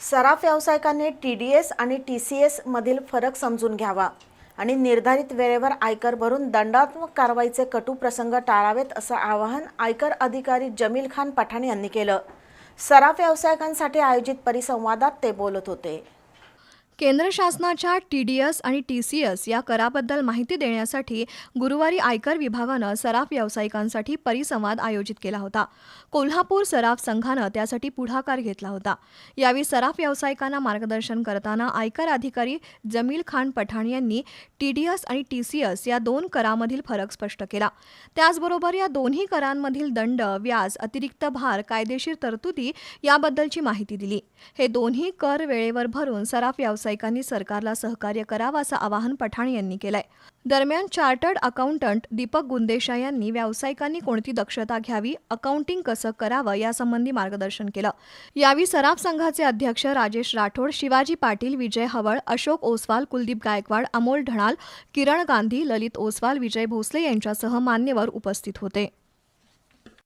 सराफ व्यावसायिकांनी T D S आणि T C S मधील फरक समजून घ्यावा आणि निर्धारित वेळेवर आयकर भरून दंडात्मक कारवाईचे कटू प्रसंग टाळावेत असं आवाहन आयकर अधिकारी जमील खान पठाण यांनी केलं. सराफ व्यावसायिकांसाठी आयोजित परिसंवादात ते बोलत होते. केंद्र शासनाच्या टी डी एस आणि टी सी एस या कराबद्दल माहिती देण्यासाठी गुरुवारी आयकर विभागानं सराफ व्यावसायिकांसाठी परिसंवाद आयोजित केला होता. कोल्हापूर सराफ संघानं त्यासाठी पुढाकार घेतला होता. यावेळी सराफ व्यावसायिकांना मार्गदर्शन करताना आयकर अधिकारी जमील खान पठाण यांनी टी डी एस आणि टी सी एस या दोन करामधील फरक स्पष्ट केला. त्याचबरोबर या दोन्ही करांमधील दंड व्याज अतिरिक्त भार कायदेशीर तरतुदी याबद्दलची माहिती दिली. हे दोन्ही कर वेळेवर भरून सराफ व्यावसायिकांनी सरकारला सहकार्य करावं असं आवाहन पठाण यांनी केलंय. दरम्यान चार्टर्ड अकाउंटंट दीपक गुंदेशा यांनी व्यावसायिकांनी कोणती दक्षता घ्यावी अकाउंटिंग कसं करावं यासंबंधी मार्गदर्शन केलं. यावेळी सराफ संघाचे अध्यक्ष राजेश राठोड शिवाजी पाटील विजय हवळ अशोक ओसवाल कुलदीप गायकवाड अमोल ढणाल किरण गांधी ललित ओसवाल विजय भोसले यांच्यासह मान्यवर उपस्थित होते.